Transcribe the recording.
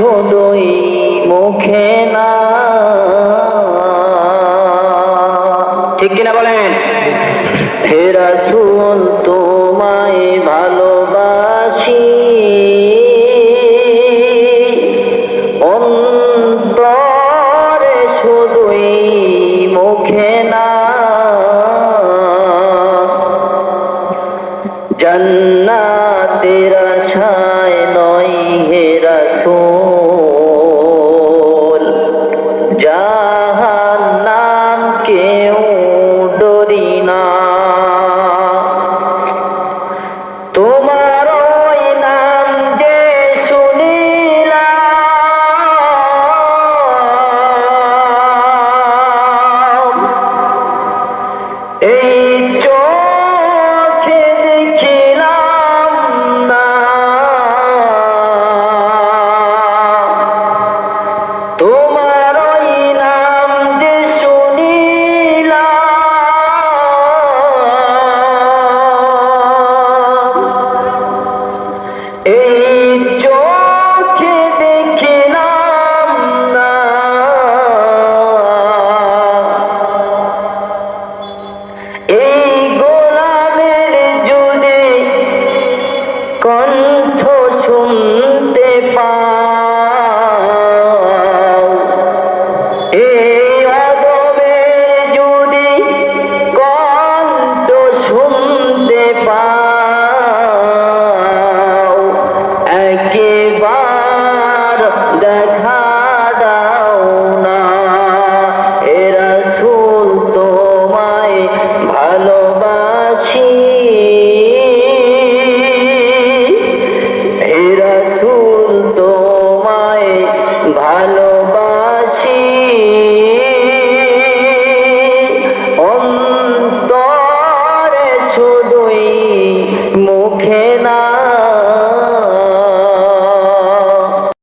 শুধুই মুখে না। ঠিক কিনা বলেন? হে রাসূল, তোমায় ভালোবাসি। অন্তরে শুধুই মুখে না। জান্নাতের আশা যা দেখা দাও না। এরা শুন তোমায় ভালোবাসি। এরা শুন তোমায় ভালো